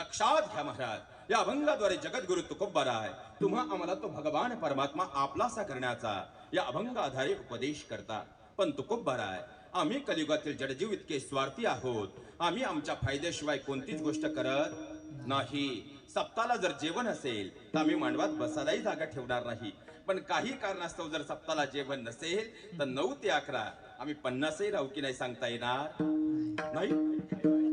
लक्षात घ्या महाराज. या अभंगाद्वारे जगद्गुरु तुकोबाराय तुम्हा आम्हाला तो भगवान परमात्मा आपलासा करण्याचा या अभंग आधारे उपदेश करता पण तुकोबाराय आम्ही कलियुगातील जडजीव इतके स्वार्थी आहोत. आम्ही आमच्या फायद्याशिवाय कोणतीच गोष्ट करत नाही. सप्ताला जर जेवण असेल तर आम्ही मांडवात बसायलाही जागा ठेवणार नाही. पण काही कारणास्तव जर सप्ताला जेवण नसेल तर नऊ ते अकरा. आम्ही पन्नासही राहू की नाही सांगता येणार? नाही.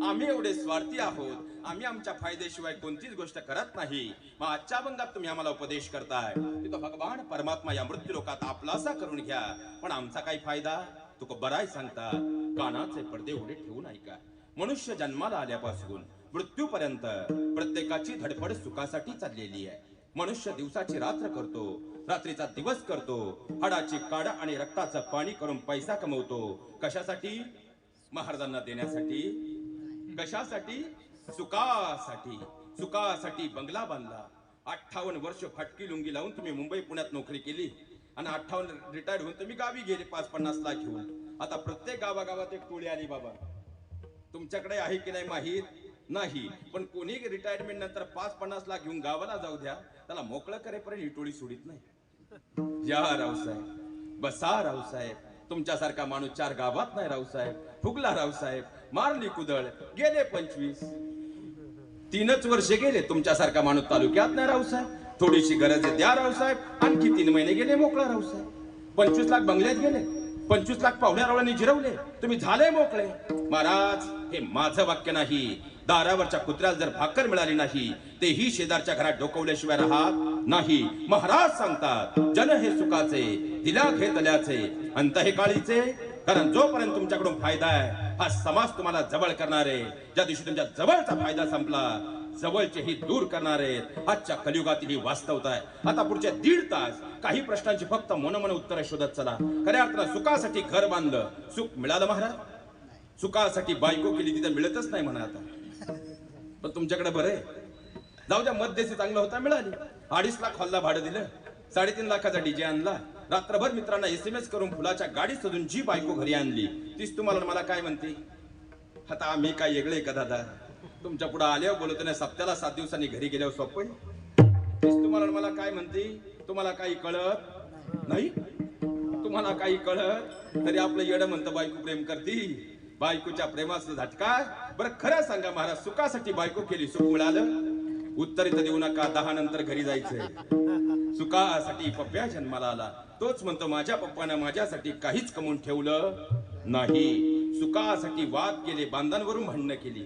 आम्ही एवढे स्वार्थी आहोत. आम्ही आमच्या फायद्याशिवाय कोणतीच गोष्ट करत नाही. मग आजच्या अभंगात तुम्ही आम्हाला उपदेश करताय. तो भगवान परमात्मा या मृत्यू लोकात आपलासा करून घ्या. पण आमचा काही फायदा? तुका बराय सांगता कानाचे पडदे उडे ठेवून ऐका. मनुष्य जन्माला आल्यापासून मृत्यूपर्यंत प्रत्येकाची धडपड सुखासाठी चाललेली आहे. मनुष्य दिवसाची रात्र करतो. रात्रीचा दिवस करतो. हाडाची काडा आणि रक्ताचं पाणी करून पैसा कमवतो. कशासाठी? महाराजांना देण्यासाठी. कशासाठी? सुखासाठी सुखासाठी बंगला बांधला. अठ्ठावन्न वर्ष फाटकी लुंगी लावून तुम्ही मुंबई पुण्यात नोकरी केली. आणि अठ्ठावन्न रिटायर्ड होऊन तुम्ही गावी गेले पाच पन्नास लाख घेऊन. आता प्रत्येक गावागावात एक टोळी आली बाबा. तुमच्याकडे आहे की नाही माहीत? नाही. पण कोणी रिटायरमेंट नंतर पाच पन्नास लाख घेऊन गावाला जाऊ द्या त्याला मोकळं करेपर्यंत ही टोळी सोडित नाही. या रावसाहेब बसा रावसाहेब तुमच्यासारखा माणूस चार गावात नाही रावसाहेब फुगला रावसाहेब मारली कुदळ. गेले पंचवीस. तीनच वर्ष गेले तुमच्यासारखा माणूस तालुक्यात नाही रावसाहेब थोडीशी गरज आहे द्या रावसाहेब आणखी तीन महिने गेले मोकळा रावसाहेब पंचवीस लाख बंगल्यात गेले. पंचवीस लाख पाहुण्या रावळ्यांनी जिरवले. तुम्ही झाले मोकळे. महाराज हे माझं वाक्य नाही. दारावरच्या कुत्र्याला जर भाकर मिळाली नाही तेही शेजारच्या घरात डोकवल्याशिवाय राहत नाही. महाराज सांगतात जन हे सुखाचे दिला घेतल्याचे अंत हे काळीचे. कारण जोपर्यंत तुमच्याकडून फायदा आहे हा समाज तुम्हाला जवळ करणार आहे ज्या दिवशी तुमच्या जवळचा फायदा संपला जवळचे ही दूर आहेत आजच्या कलियुगातील ही वास्तवता आहे. आता पुढचे दीड तास काही प्रश्नांची फक्त मनोमन उत्तर शोधत चला. खऱ्या अर्थानं सुखासाठी घर बांधलं सुख मिळालं महाराज? सुखासाठी बायको केली तिथं मिळतच नाही म्हणा आता. पण तुमच्याकडे बरं आहे. जाऊ द्या मध्यस्थी चांगलं होता मिळाली. अडीच लाख हॉलला भाडं दिलं. साडेतीन लाखाचा डीजे आणला. रात्रभर मित्रांना एस एम एस करून फुलाच्या गाडीत सजून जी बायको घरी आणली तीच तुम्हाला मला काय म्हणते? आता आम्ही काय वेगळे का दादा? तुमच्यापुढे आल्यावर बोलतो नाही सप्त्याला सात दिवसांनी घरी गेल्यावर सोपं तीच तुम्हाला मला काय म्हणते? तुम्हाला काही कळत नाही? तुम्हाला काही कळत? तरी आपलं येड म्हणतं बायको प्रेम करती. बायकोच्या प्रेमाचं झटका. बरं खरं सांगा महाराज सुखासाठी बायको केली सुख मिळालं? उत्तर इथं देऊ नका दहा नंतर घरी जायचंय. सुखासाठी पप्प्या जन्माला आला. तोच म्हणतो माझ्या पप्पानं माझ्यासाठी काहीच कमवून ठेवलं नाही. सुखासाठी वाद केले बांधांवरून भांडणं केली.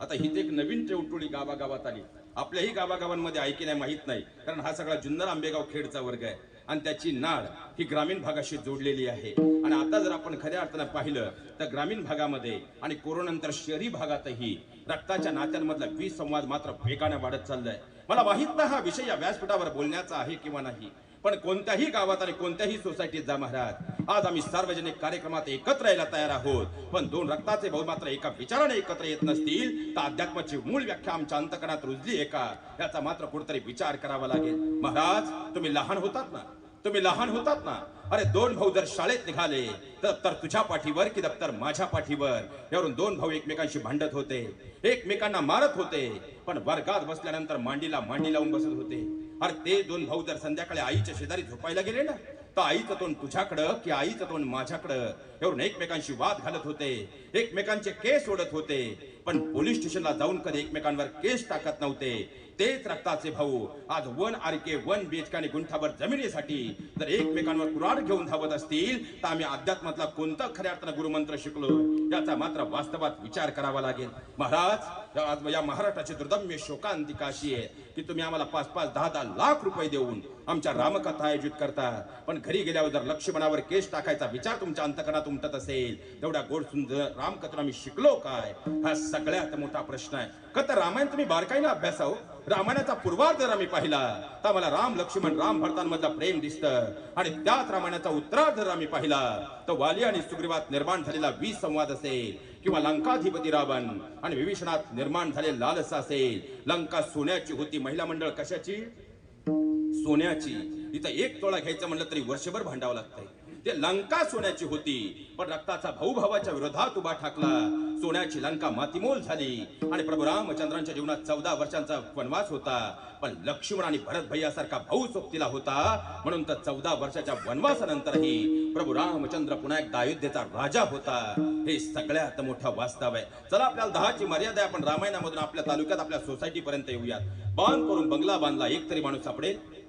आता ही एक नवीन टेवटोळी गावागावात आली. आपल्याही गावागावांमध्ये ऐकी माहीत नाही कारण हा सगळा जुन्नर आंबेगाव खेडचा वर्ग आहे आणि त्याची नाळ ही ग्रामीण भागाशी जोडलेली आहे. आणि आता जर आपण खऱ्या अर्थानं पाहिलं तर ग्रामीण भागामध्ये आणि कोरोनानंतर शहरी भागातही रक्ताच्या नात्यांमधला विसंवाद मात्र वेगाने वाढत चाललाय. मला माहीत ना हा विषय या व्यासपीठावर बोलण्याचा आहे किंवा नाही? पण कोणत्याही गावात आणि कोणत्याही सोसायटीत जा महाराज. आज आम्ही सार्वजनिक कार्यक्रमात एकत्र यायला तयार आहोत. पण दोन रक्ताचे भाऊ मात्र एका विचाराने एकत्र येत नसतील. तर अध्यात्माची मूळ व्याख्या आमच्या अंतकणात रुजली आहे का? याचा मात्र कुठेतरी विचार करावा लागेल. महाराज तुम्ही लहान होतात ना? तुम्ही लहान होतात ना? अरे दोन भाऊ जर शाळेत निघाले तर तर तुझ्या पाठीवर की दप्तर माझ्या पाठीवर? यावरून दोन भाऊ एकमेकांशी भांडत होते एकमेकांना मारत होते पण वर्गात बसल्यानंतर मांडीला मांडी लावून बसत होते. अरे ते दोन भाऊ जर संध्याकाळी आईच्या शेजारी झोपायला गेले ना तर आईचं तोंड तुझ्याकडं की आईचं तोंड माझ्याकडं? एवढून एकमेकांशी वाद घालत होते. एकमेकांचे केस ओढत होते. पण पोलीस स्टेशनला जाऊन कधी एकमेकांवर केस टाकत नव्हते. तेच रक्ताचे भाऊ. आज वन आरके वन बीएचके आणि गुंठाभर जमिनीसाठी जर एकमेकांवर कुराड घेऊन धावत असतील तर आम्ही अध्यात्मातला कोणता खऱ्या अर्थानं गुरुमंत्र शिकलो? याचा मात्र वास्तवात विचार करावा लागेल. महाराज आज या महाराष्ट्राची दुर्दम्य शोकांतिका अशी आहे की तुम्ही आम्हाला पाच पाच दहा दहा लाख रुपये देऊन आमच्या रामकथा आयोजित करता. पण घरी गेल्यावर जर लक्ष्मणावर केस टाकायचा विचार तुमच्या अंतकणात उमटत असेल तेवढ्या गोड सुंदर रामकथा आम्ही शिकलो काय? हा सगळ्यात मोठा प्रश्न आहे. का तर रामायण तुम्ही बारकाईनं अभ्यास आहोत रामायणाचा पूर्वार्ध जर आम्ही पाहिला तर मला राम लक्ष्मण राम भरतांमधला प्रेम दिसतं. आणि त्याच रामायणाचा उत्तरार्ध जर आम्ही पाहिला तर वाली आणि सुग्रीवात निर्माण झालेला वीज संवाद असेल किंवा लंकाधिपती रावण आणि विभीषणात निर्माण झाले लालसा असेल. लंका सोन्याची होती. महिला मंडळ कशाची? सोन्याची. इथं एक तोळा घ्यायचं म्हणलं तरी वर्षभर भांडावं लागतंय. ते लंका सोन्याची होती. पण रक्ताचा भाऊ भावाच्या विरोधात उभा ठाकला. सोन्याची लंका मातीमोल झाली. आणि प्रभू रामचंद्रांच्या जीवनात चौदा वर्षांचा वनवास होता. पण लक्ष्मण आणि भरत भैयासारखा भाऊ सोबतीला होता. म्हणून तर चौदा वर्षाच्या वनवासानंतरही प्रभू रामचंद्र पुन्हा एकदा अयोध्येचा राजा होता. हे सगळ्यात मोठं वास्तव आहे. चला आपल्याला दहाची मर्यादा आहे. आपण रामायणामधून आपल्या तालुक्यात आपल्या सोसायटी पर्यंत येऊयात. बांध करून बंगला बांधला. एक तरी माणूस सापडेल.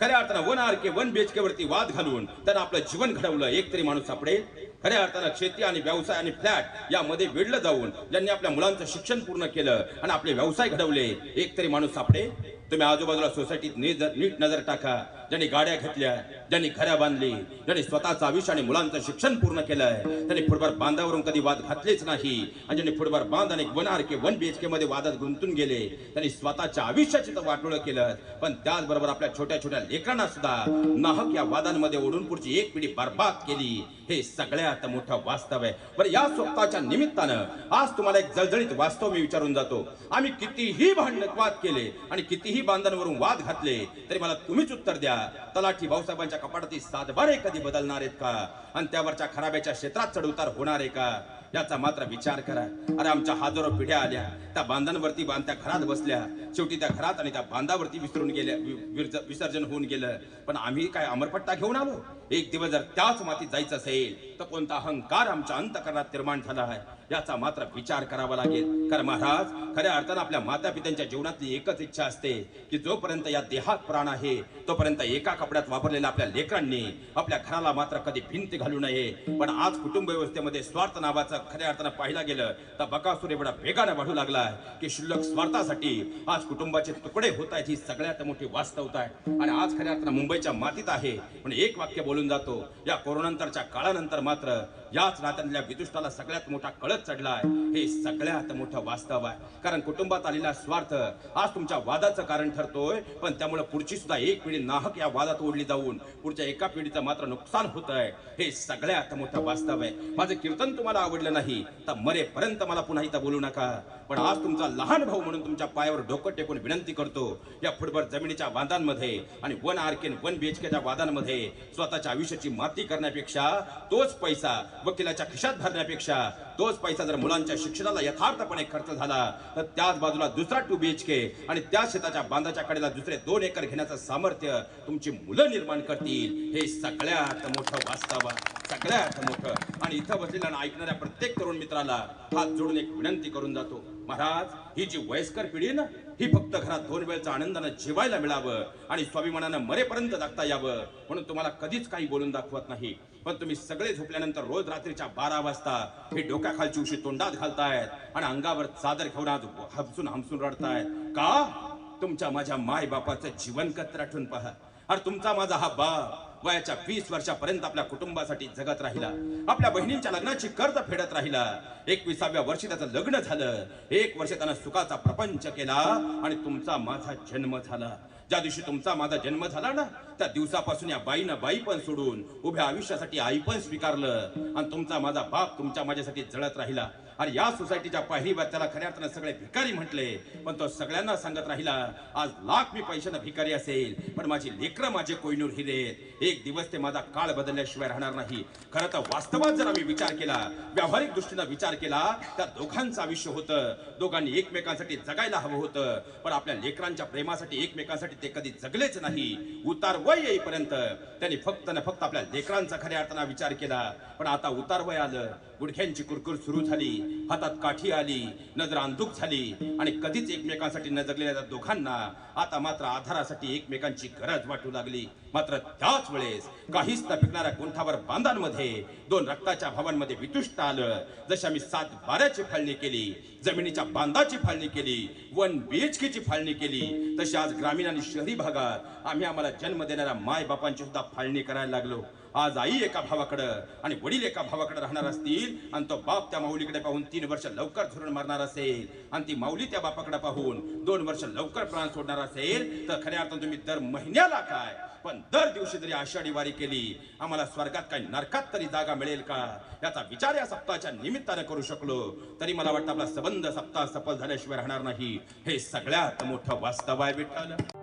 खऱ्या अर्थानं one R K one BHK वरती वाद घालून त्यानं आपलं जीवन घडवलं एक तरी माणूस सापडेल. खऱ्या अर्थानं शेती आणि व्यवसाय आणि फ्लॅट यामध्ये वेढलं जाऊन ज्यांनी आपल्या मुलांचं शिक्षण पूर्ण केलं आणि आपले व्यवसाय घडवले एक तरी माणूस सापडेल. तुम्ही आजूबाजूला सोसायटीत नीट नीट नजर टाका. ज्यांनी गाड्या घेतल्या ज्यांनी घऱ्या बांधली ज्यांनी स्वतःचं आयुष्य आणि मुलांचं शिक्षण पूर्ण केलंय त्यांनी फुटबॉल बांधावरून कधी वाद घातलेच नाही. आणि ज्यांनी फुटबॉल बांध आणि one R K one BHK मध्ये वादात गुंतून गेले त्यांनी स्वतःच्या आयुष्याची तर वाटोळं केलं पण त्याचबरोबर आपल्या छोट्या छोट्या लेकरांना सुद्धा नाहक या वादांमध्ये ओढून पुढची एक पिढी बर्बाद केली. हे सगळ्यात मोठं वास्तव आहे. बरं या स्वतःच्या निमित्तानं आज तुम्हाला एक जळजळीत वास्तव मी विचारून जातो. आम्ही कितीही भांडण वाद केले आणि कितीही बांधांवरून वाद घातले तरी मला तुम्हीच उत्तर द्या. तलाठी भाऊसाहेबांच्या कपाटातील सातबारे कधी बदलणार आहेत का? आणि त्यावरच्या खराब्याच्या क्षेत्रात चढउतार होणार आहे का? याचा मात्र विचार करा. अरे आमच्या हजारो पिढ्या आल्या. त्या बांधांवरती बांध त्या घरात बसल्या. शेवटी त्या घरात आणि त्या बांधावरती विसरून गेल्या. विसर्जन होऊन गेलं. पण आम्ही काय अमरपट्टा घेऊन आलो? एक दिवस जर त्याच मातीत जायचं असेल तर कोणता अहंकार आमच्या अंतकरणात निर्माण झाला आहे. याचा मात्र विचार करावा लागेल. कारण महाराज खऱ्या अर्थानं आपल्या माता पित्यांच्या जीवनातली एकच इच्छा असते की जोपर्यंत या देहात प्राण आहे तोपर्यंत एका कपड्यात वापरलेल्या आपल्या लेकरांनी आपल्या घराला मात्र कधी भिंत घालू नये. पण आज कुटुंब व्यवस्थेमध्ये स्वार्थ नावाचं खऱ्या अर्थानं पाहिला गेलं तर बकासूर एवढा वेगाने वाढू लागलाय की शुल्लक स्वार्थासाठी आज कुटुंबाचे तुकडे होत आहेत ही सगळ्यात मोठी वास्तवता आहे. आणि आज खऱ्या अर्थानं मुंबईच्या मातीत आहे. पण एक वाक्य बोलून जातो या कोरोनानंतरच्या काळानंतर मात्र याच नात्यातल्या विदुष्टाला सगळ्यात मोठा कळत चढलाय हे सगळ्यात मोठं वास्तव आहे. कारण कुटुंबात आलेला स्वार्थ आज तुमच्या वादाचं कारण ठरतोय. पण त्यामुळे पुढची सुद्धा एक पिढी नाहक या वादात ओढली जाऊन पुढच्या एका पिढीचं मात्र नुकसान होत आहे हे सगळ्यात मोठं वास्तव आहे. माझं कीर्तन तुम्हाला आवडलं नाही तर मरेपर्यंत मला पुन्हा इथं बोलू नका. पण आज तुमचा लहान भाऊ म्हणून तुमच्या पायावर डोकं टेकून विनंती करतो. या फुटबॉल जमिनीच्या वादांमध्ये आणि वन आरकेन वन बीएचकेच्या वादांमध्ये स्वतःच्या आयुष्याची माती करण्यापेक्षा तोच पैसा वकिलाच्या खिशात भरण्यापेक्षा तोच पैसा जर मुलांच्या शिक्षणाला यथार्थपणे खर्च झाला तर त्याच बाजूला दुसरा टू बीएचके आणि त्या शेताच्या बांधाच्या कडेला दुसरे दोन एकर घेण्याचं सामर्थ्य तुमची मुलं निर्माण करतील. हे सगळ्यात मोठं वास्तव सगळ्यात मोठं. आणि इथं बसलेल्या ऐकणाऱ्या प्रत्येक तरुण मित्राला हात जोडून एक विनंती करून जातो. महाराज ही जी वयस्कर पिढी ना ही फक्त घरात दोन वेळचा आनंदानं जेवायला मिळावं आणि स्वाभिमानानं मरेपर्यंत जगता यावं म्हणून तुम्हाला कधीच काही बोलून दाखवत नाही. पण तुम्ही सगळे झोपल्यानंतर रोज रात्रीच्या बारा वाजता हे डोक्याखालची उशी तोंडात घालतायत आणि अंगावर चादर घेऊन आज हमसून हमसून रडतायत. का? तुमच्या माझ्या माय बापाचं जीवन कत्र आठवून पहा. अरे तुमचा माझा हा बाप वयाच्या वीस वर्षापर्यंत आपल्या कुटुंबासाठी जगत राहिला. आपल्या बहिणींच्या लग्नाची कर्ज फेडत राहिला. एकविसाव्या वर्षी त्याचं लग्न झालं. एक वर्ष त्यानं सुखाचा प्रपंच केला आणि तुमचा माझा जन्म झाला. ज्या दिवशी तुमचा माझा जन्म झाला ना त्या दिवसापासून या बाईनं बाई पण सोडून उभ्या आयुष्यासाठी आई पण स्वीकारलं आणि तुमचा माझा बाप तुमच्या माझ्यासाठी जळत राहिला. आणि या सोसायटीच्या पहिली त्याला खऱ्या अर्थानं सगळे भिकारी म्हटले पण तो सगळ्यांना सांगत राहिला आज लाख मी पैशानं भिकारी असेल पण माझी लेकरं माझे कोयनूर हिरे एक दिवस ते माझा काळ बदलल्याशिवाय राहणार नाही. खरं तर वास्तवात जर आम्ही विचार केला व्यावहारिक दृष्टीनं विचार केला तर दोघांचं आयुष्य होतं. दोघांनी एकमेकांसाठी जगायला हवं होतं पण आपल्या लेकरांच्या प्रेमासाठी एकमेकांसाठी ते कधी जगलेच नाही. उतार वय येईपर्यंत त्यांनी फक्त ना फक्त आपल्या लेकरांचा खऱ्या अर्थानं विचार केला पण आता उतार वय आलं. गुडघ्यांची कुरकुर सुरू झाली. हातात काठी आली नजर अंधुक झाली आणि कधीच एकमेकांसाठी न जगलेल्या दोघांना आता मात्र आधारासाठी एकमेकांची गरज वाटू लागली. मात्र त्याच वेळेस काहीच न पिकणाऱ्या गुंठावर बांधांमध्ये दोन रक्ताच्या भावांमध्ये वितुष्ट आलं. जशी आम्ही सात बाऱ्याची फाळणी केली जमिनीच्या बांधाची फाळणी केली वन बीएचकेची फाळणी केली तशी आज ग्रामीण आणि शहरी भागात आम्ही आम्हाला जन्म देणाऱ्या माय बापांची सुद्धा फाळणी करायला लागलो. आज आई एका भावाकडं आणि वडील एका भावाकडे राहणार असतील आणि तो बाप त्या माऊलीकडे पाहून ती तीन वर्ष लवकर धरून मारणार असेल आणि ती माऊली त्या बापाकडे पाहून दोन वर्ष लवकर प्राण सोडणार असेल तर खऱ्या अर्थानं तुम्ही दर महिन्याला काय? पण दर दिवशी जरी आषाढी वारी केली आम्हाला स्वर्गात काही नरकात तरी जागा मिळेल का? याचा विचार या सप्ताहाच्या निमित्तानं करू शकलो. तरी मला वाटतं आपला संबंध सप्ताह सफल झाल्याशिवाय राहणार नाही. हे सगळ्यात मोठं वास्तव आहे विठ्ठल.